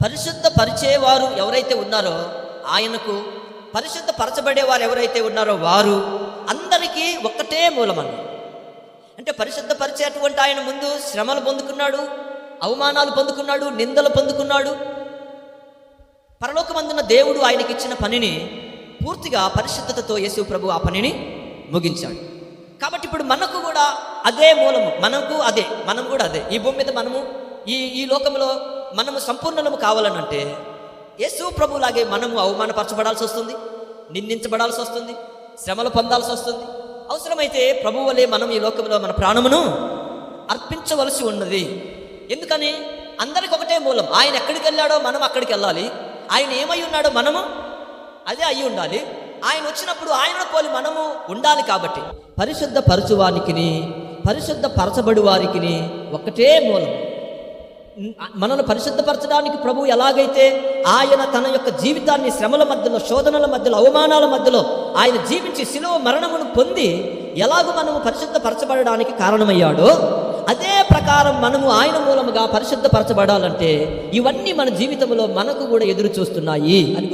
పరిశుద్ధ పరిచేవారు ఎవరైతే ఉన్నారో ఆయనకు పరిశుద్ధ పరచబడే వారు ఎవరైతే ఉన్నారో వారు అందరికీ ఒక్కటే మూలమన్న అంటే పరిశుద్ధ పరిచేటువంటి ఆయన ముందు శ్రమలు పొందుకున్నాడు అవమానాలు పొందుకున్నాడు నిందలు పొందుకున్నాడు. పరలోకమందున్న దేవుడు ఆయనకి ఇచ్చిన పనిని పూర్తిగా పరిశుద్ధతతో యేసు ప్రభు ఆ పనిని ముగించాడు. కాబట్టి ఇప్పుడు మనకు కూడా అదే మూలము మనకు అదే మనం కూడా అదే. ఈ భూమి మీద మనము ఈ ఈ లోకంలో మనము సంపూర్ణము కావాలనంటే యేసు ప్రభులాగే మనము అవమానపరచబడాల్సి వస్తుంది నిందించబడాల్సి వస్తుంది శ్రమలు పొందాల్సి వస్తుంది. అవసరమైతే ప్రభు వలె మనం ఈ లోకంలో మన ప్రాణమును అర్పించవలసి ఉన్నది. ఎందుకని? అందరికి ఒకటే మూలం. ఆయన ఎక్కడికి వెళ్ళాడో మనం అక్కడికి వెళ్ళాలి. ఆయన ఏమై ఉన్నాడో మనము అదే అయి ఉండాలి. ఆయన వచ్చినప్పుడు ఆయన పోలి మనము ఉండాలి కాబట్టి. పరిశుద్ధ పరచువానికి పరిశుద్ధ పరచబడి వారికి ఒకటే మూలం. మనల్ని పరిశుద్ధపరచడానికి ప్రభు ఎలాగైతే ఆయన తన యొక్క జీవితాన్ని శ్రమల మధ్యలో శోధనల మధ్యలో అవమానాల మధ్యలో ఆయన జీవించి శిలువ మరణమును పొంది ఎలాగో మనము పరిశుద్ధపరచబడడానికి కారణమయ్యాడో అదే ప్రకారం మనము ఆయన మూలముగా పరిశుద్ధపరచబడాలంటే ఇవన్నీ మన జీవితంలో మనకు కూడా ఎదురు చూస్తున్నాయి అని